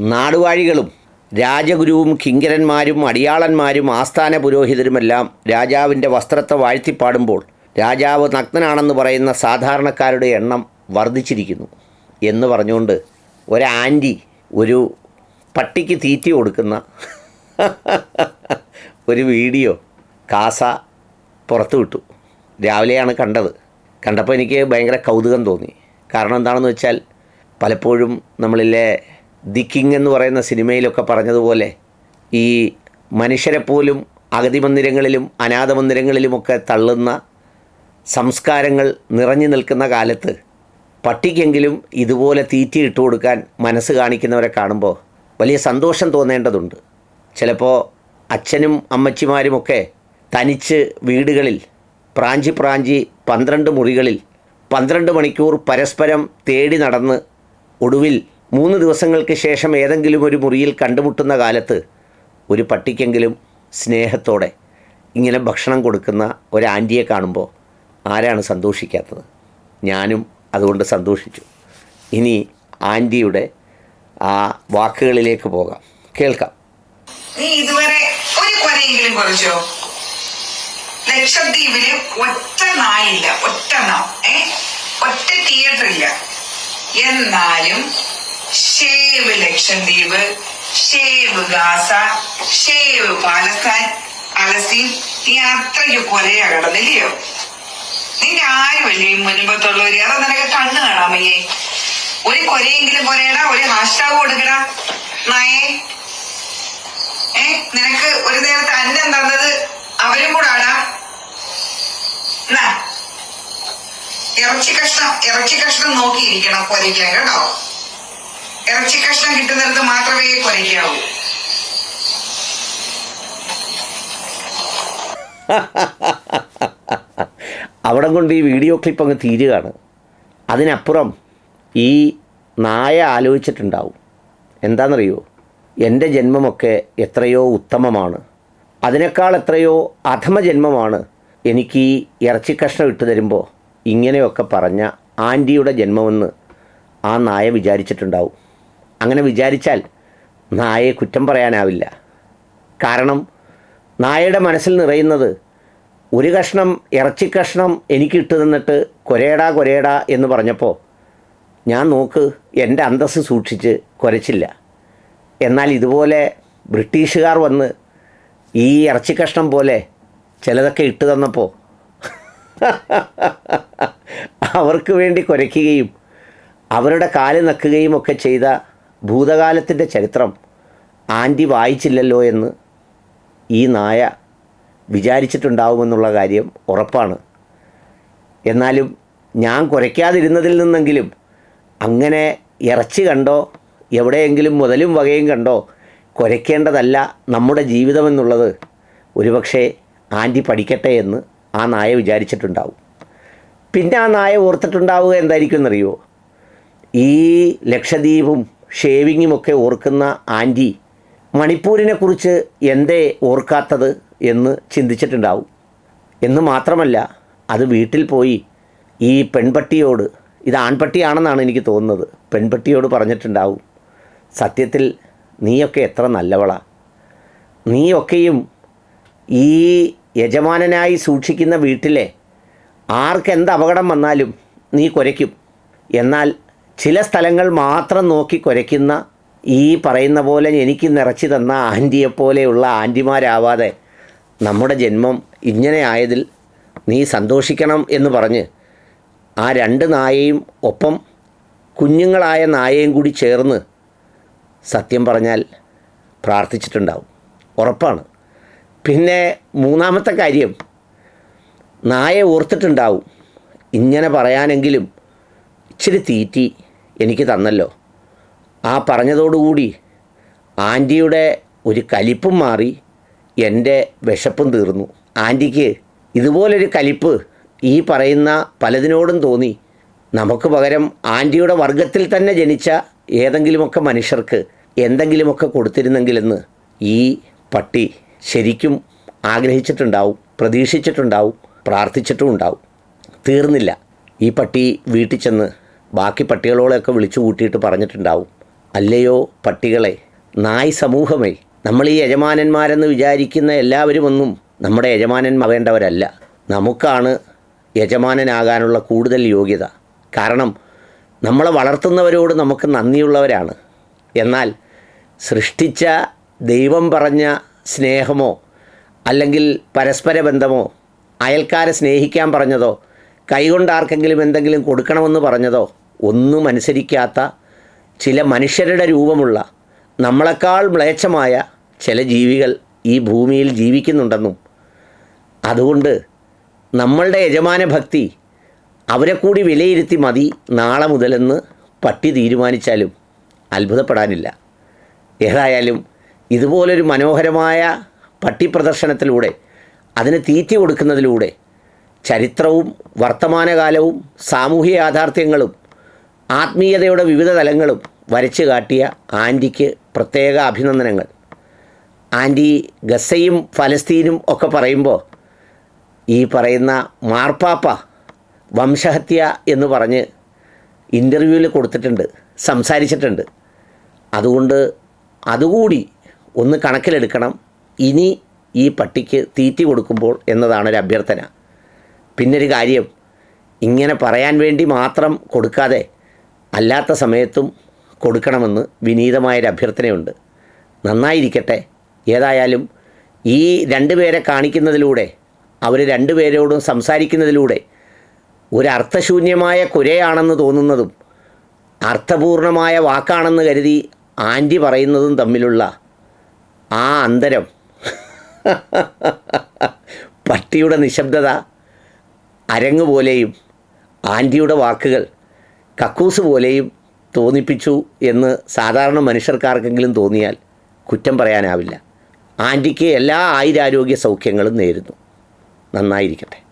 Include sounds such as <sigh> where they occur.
നാടുവാഴികളും രാജഗുരുവും കിങ്കരന്മാരും അടിയാളന്മാരും ആസ്ഥാന പുരോഹിതരുമെല്ലാം രാജാവിന്റെ വസ്ത്രത്തെ വാഴ്ത്തിപ്പാടുമ്പോൾ രാജാവ് നഗ്നനാണെന്ന് പറയുന്ന സാധാരണക്കാരുടെ എണ്ണം വർദ്ധിച്ചിരിക്കുന്നു എന്ന് പറഞ്ഞുകൊണ്ട് ഒരാന്റി ഒരു പട്ടിക്ക് തീറ്റി കൊടുക്കുന്ന <laughs> ഒരു വീഡിയോ കാസ പുറത്തു വിട്ടു രാവിലെയാണ് കണ്ടത്. കണ്ടപ്പോൾ എനിക്ക് ഭയങ്കര കൗതുകം തോന്നി. കാരണം എന്താണെന്ന് വെച്ചാൽ പലപ്പോഴും നമ്മളിലെ ദി കിങ് എന്ന് പറയുന്ന സിനിമയിലൊക്കെ പറഞ്ഞതുപോലെ ഈ മനുഷ്യരെ പോലും അഗതി മന്ദിരങ്ങളിലും അനാഥ മന്ദിരങ്ങളിലുമൊക്കെ തള്ളുന്ന സംസ്കാരങ്ങൾ നിറഞ്ഞു നിൽക്കുന്ന കാലത്ത് പട്ടിക്കെങ്കിലും ഇതുപോലെ തീറ്റി ഇട്ട് കൊടുക്കാൻ മനസ്സ് കാണിക്കുന്നവരെ കാണുമ്പോൾ വലിയ സന്തോഷം തോന്നേണ്ടതുണ്ട്. ചിലപ്പോൾ അച്ഛനും അമ്മച്ചിമാരുമൊക്കെ തനിച്ച് വീടുകളിൽ പ്രാഞ്ചി പ്രാഞ്ചി പന്ത്രണ്ട് മുറികളിൽ പന്ത്രണ്ട് മണിക്കൂർ പരസ്പരം തേടി നടന്ന് ഒടുവിൽ മൂന്ന് ദിവസങ്ങൾക്ക് ശേഷം ഏതെങ്കിലും ഒരു മുറിയിൽ കണ്ടുമുട്ടുന്ന കാലത്ത് ഒരു പട്ടിക്കെങ്കിലും സ്നേഹത്തോടെ ഇങ്ങനെ ഭക്ഷണം കൊടുക്കുന്ന ഒരു ആന്റിയെ കാണുമ്പോൾ ആരാണ് സന്തോഷിക്കാത്തത്? ഞാനും അതുകൊണ്ട് സന്തോഷിച്ചു. ഇനി ആന്റിയുടെ ആ വാക്കുകളിലേക്ക് പോകാം. കേൾക്കാം. നീ ഇതുവരെ ഒരു കൊരയെങ്കിലും കുറച്ചോ? ലക്ഷദ്വീപിൽ ഒറ്റ നായില്ല ഒറ്റ നാ ഒറ്റ തിയേറ്റർ ഇല്ല. എന്നാലും save Lakshadweep save Gaza save Palestine Palestine നീ അത്രയ്ക്ക് കൊരയാ കടന്നില്ലയോ നിന്റെ ആരുമല്ലേ ഈ മുൻപത്തുള്ളവര്? അതാ നിനക്ക് കണ്ണു കാണാൻ വയ്യേ? ഒരു കൊരയെങ്കിലും കൊരയടാ ഒരു ഹാഷ്ടാഗ് കൊടുക്കടാ. നായേ ഏ നിനക്ക് ഒരു നേരത്തെ അന്നം തന്നത് അവരും കൂടാടാ എന്നാ ഇറച്ചി കഷ്ണം ഇറച്ചി കഷ്ണം നോക്കിയിരിക്കണം കൊരയ്ക്കാൻ കേട്ടോ. ഇറച്ചി കഷ്ണം കിട്ടുന്നിടത്ത് മാത്രമേ കൊരയ്ക്കാവൂ അവിടെ കൊണ്ട് ഈ വീഡിയോ ക്ലിപ്പ് അങ്ങ് തീരുകയാണ്. അതിനപ്പുറം ഈ നായ ആലോചിച്ചിട്ടുണ്ടാവും. എന്താണെന്നറിയോ? എന്റെ ജന്മമൊക്കെ എത്രയോ ഉത്തമമാണ്. അതിനേക്കാൾ എത്രയോ അധമ ജന്മമാണ് എനിക്ക് ഈ ഇറച്ചി കഷ്ണം ഇട്ട് തരുമ്പോൾ ഇങ്ങനെയൊക്കെ പറഞ്ഞ ആന്റിയുടെ ജന്മമെന്ന് ആ നായ വിചാരിച്ചിട്ടുണ്ടാവും. അങ്ങനെ വിചാരിച്ചാൽ നായയെ കുറ്റം പറയാനാവില്ല. കാരണം നായയുടെ മനസ്സിൽ നിറയുന്നത് ഒരു കഷ്ണം ഇറച്ചി കഷ്ണം എനിക്ക് ഇട്ടു തന്നിട്ട് കൊരേടാ കൊരേടാ എന്ന് പറഞ്ഞപ്പോൾ ഞാൻ നോക്ക് എന്റെ അന്തസ്സ് സൂക്ഷിച്ച് കുരച്ചില്ല. എന്നാൽ ഇതുപോലെ ബ്രിട്ടീഷുകാർ വന്ന് ഈ ഇറച്ചി കഷ്ണം പോലെ ചിലതൊക്കെ ഇട്ട് തന്നപ്പോൾ അവർക്ക് വേണ്ടി കുരയ്ക്കുകയും അവരുടെ കാൽ നക്കുകയും ഒക്കെ ചെയ്ത ഭൂതകാലത്തിന്റെ ചരിത്രം ആന്റി വായിച്ചില്ലല്ലോ എന്ന് ഈ നായ വിചാരിച്ചിട്ടുണ്ടാവുമെന്നുള്ള കാര്യം ഉറപ്പാണ്. എന്നാലും ഞാൻ കുരയ്ക്കാതിരുന്നതിൽ നിന്നെങ്കിലും അങ്ങനെ ഇറച്ചി കണ്ടോ എവിടെയെങ്കിലും മുതലും വകയും കണ്ടോ കുരയ്ക്കേണ്ടതല്ല നമ്മുടെ ജീവിതമെന്നുള്ളത്. ഒരുപക്ഷെ ആന്റി പഠിക്കട്ടെ എന്ന് ആ നായ വിചാരിച്ചിട്ടുണ്ടാവും. പിന്നെ ആ നായ ഓർത്തിട്ടുണ്ടാവുക എന്തായിരിക്കും എന്നറിയോ ഈ ലക്ഷദ്വീപും ഷേവിങ്ങും ഒക്കെ ഓർക്കുന്ന ആന്റി മണിപ്പൂരിനെ കുറിച്ച് എന്തേ ഓർക്കാത്തത് എന്ന് ചിന്തിച്ചിട്ടുണ്ടാവും. എന്ന് മാത്രമല്ല അത് വീട്ടിൽ പോയി ഈ പെൺപട്ടിയോട് ഇത് ആൺപട്ടിയാണെന്നാണ് എനിക്ക് തോന്നുന്നത് പെൺപട്ടിയോട് പറഞ്ഞിട്ടുണ്ടാവും. സത്യത്തിൽ നീയൊക്കെ എത്ര നല്ലവളാ. നീയൊക്കെയും ഈ യജമാനനായി സൂക്ഷിക്കുന്ന വീട്ടിലെ ആർക്കെന്ത് അപകടം വന്നാലും നീ കുരയ്ക്കും. എന്നാൽ ചില സ്ഥലങ്ങൾ മാത്രം നോക്കി കുരയ്ക്കുന്ന ഈ പറയുന്ന പോലെ എനിക്ക് നിറച്ചു തന്ന ആന്റിയെപ്പോലെയുള്ള ആന്റിമാരാവാതെ നമ്മുടെ ജന്മം ഇങ്ങനെ ആയതിൽ നീ സന്തോഷിക്കണം എന്ന് പറഞ്ഞ് ആ രണ്ട് നായയും ഒപ്പം കുഞ്ഞുങ്ങളായ നായയും കൂടി ചേർന്ന് സത്യം പറഞ്ഞാൽ പ്രാർത്ഥിച്ചിട്ടുണ്ടാവും. ഉറപ്പാണ്. പിന്നെ മൂന്നാമത്തെ കാര്യം നായ ഓർത്തിട്ടുണ്ടാവും. ഇങ്ങനെ പറയാനെങ്കിലും ഇച്ചിരി തീറ്റി എനിക്ക് തന്നല്ലോ. ആ പറഞ്ഞതോടുകൂടി ആന്റിയുടെ ഒരു കലിപ്പും മാറി എന്റെ വിശപ്പും തീർന്നു. ആന്റിക്ക് ഇതുപോലൊരു കലിപ്പ് ഈ പറയുന്ന പലതിനോടും തോന്നി. നമുക്ക് പകരം ആന്റിയുടെ വർഗത്തിൽ തന്നെ ജനിച്ച ഏതെങ്കിലുമൊക്കെ മനുഷ്യർക്ക് എന്തെങ്കിലുമൊക്കെ കൊടുത്തിരുന്നെങ്കിലെന്ന് ഈ പട്ടി ശരിക്കും ആഗ്രഹിച്ചിട്ടുണ്ടാവും പ്രതീക്ഷിച്ചിട്ടുണ്ടാവും പ്രാർത്ഥിച്ചിട്ടും ഉണ്ടാവും. തീർന്നില്ല. ഈ പട്ടി വീട്ടിൽ ചെന്ന് ബാക്കി പട്ടികളോടെയൊക്കെ വിളിച്ചു കൂട്ടിയിട്ട് പറഞ്ഞിട്ടുണ്ടാവും. അല്ലയോ പട്ടികളെ നായ് സമൂഹമേ നമ്മൾ ഈ യജമാനന്മാരെന്ന് വിചാരിക്കുന്ന എല്ലാവരുമൊന്നും നമ്മുടെ യജമാനന്മാവേണ്ടവരല്ല നമുക്കാണ് യജമാനനാകാനുള്ള കൂടുതൽ യോഗ്യത. കാരണം നമ്മളെ വളർത്തുന്നവരോട് നമുക്ക് നന്ദിയുള്ളവരാണ്. എന്നാൽ സൃഷ്ടിച്ച ദൈവം പറഞ്ഞ സ്നേഹമോ അല്ലെങ്കിൽ പരസ്പര ബന്ധമോ അയൽക്കാരെ സ്നേഹിക്കാൻ പറഞ്ഞതോ കൈകൊണ്ട് ആർക്കെങ്കിലും എന്തെങ്കിലും കൊടുക്കണമെന്ന് പറഞ്ഞതോ ഒന്നും അനുസരിക്കാത്ത ചില മനുഷ്യരുടെ രൂപമുള്ള നമ്മളെക്കാൾ മ്ലേച്ഛമായ ചില ജീവികൾ ഈ ഭൂമിയിൽ ജീവിക്കുന്നുണ്ടെന്നും അതുകൊണ്ട് നമ്മളുടെ യജമാന ഭക്തി അവരെ കൂടി വിലയിരുത്തി മതി നാളെ മുതലെന്ന് പട്ടി തീരുമാനിച്ചാലും അത്ഭുതപ്പെടാനില്ല. ഏതായാലും ഇതുപോലൊരു മനോഹരമായ പട്ടി പ്രദർശനത്തിലൂടെ അതിന് തീറ്റി കൊടുക്കുന്നതിലൂടെ ചരിത്രവും വർത്തമാനകാലവും സാമൂഹ്യ യാഥാർത്ഥ്യങ്ങളും ആത്മീയതയുടെ വിവിധ തലങ്ങളും വരച്ചു കാട്ടിയ ആന്റിക്ക് പ്രത്യേക അഭിനന്ദനങ്ങൾ. ആന്റി ഗസയും ഫലസ്തീനും ഒക്കെ പറയുമ്പോൾ ഈ പറയുന്ന മാർപ്പാപ്പ വംശഹത്യ എന്ന് പറഞ്ഞ് ഇന്റർവ്യൂവിൽ കൊടുത്തിട്ടുണ്ട് സംസാരിച്ചിട്ടുണ്ട്. അതുകൊണ്ട് അതുകൂടി ഒന്ന് കണക്കിലെടുക്കണം. ഇനി ഈ പട്ടിക്ക് തീറ്റി കൊടുക്കുമ്പോൾ എന്നതാണ് ഒരു അഭ്യർത്ഥന. പിന്നൊരു കാര്യം ഇങ്ങനെ പറയാൻ വേണ്ടി മാത്രം കൊടുക്കാതെ അല്ലാത്ത സമയത്തും കൊടുക്കണമെന്ന് വിനീതമായൊരു അഭ്യർത്ഥനയുണ്ട്. നന്നായിരിക്കട്ടെ. ഏതായാലും ഈ രണ്ടുപേരെ കാണിക്കുന്നതിലൂടെ അവർ രണ്ടുപേരോടും സംസാരിക്കുന്നതിലൂടെ ഒരു അർത്ഥശൂന്യമായ കുരയാണെന്ന് തോന്നുന്നതും അർത്ഥപൂർണമായ വാക്കാണെന്ന് കരുതി ആന്റി പറയുന്നതും തമ്മിലുള്ള ആ അന്തരം പട്ടിയുടെ നിശബ്ദത അരങ്ങ് പോലെയും ആന്റിയുടെ വാക്കുകൾ കക്കൂസ് പോലെയും തോന്നിപ്പിച്ചു എന്ന് സാധാരണ മനുഷ്യർക്കാർക്കെങ്കിലും തോന്നിയാൽ കുറ്റം പറയാനാവില്ല. ആന്റിക്ക് എല്ലാ ആയുരാരോഗ്യ സൗഖ്യങ്ങളും നേരുന്നു. നന്നായിരിക്കട്ടെ.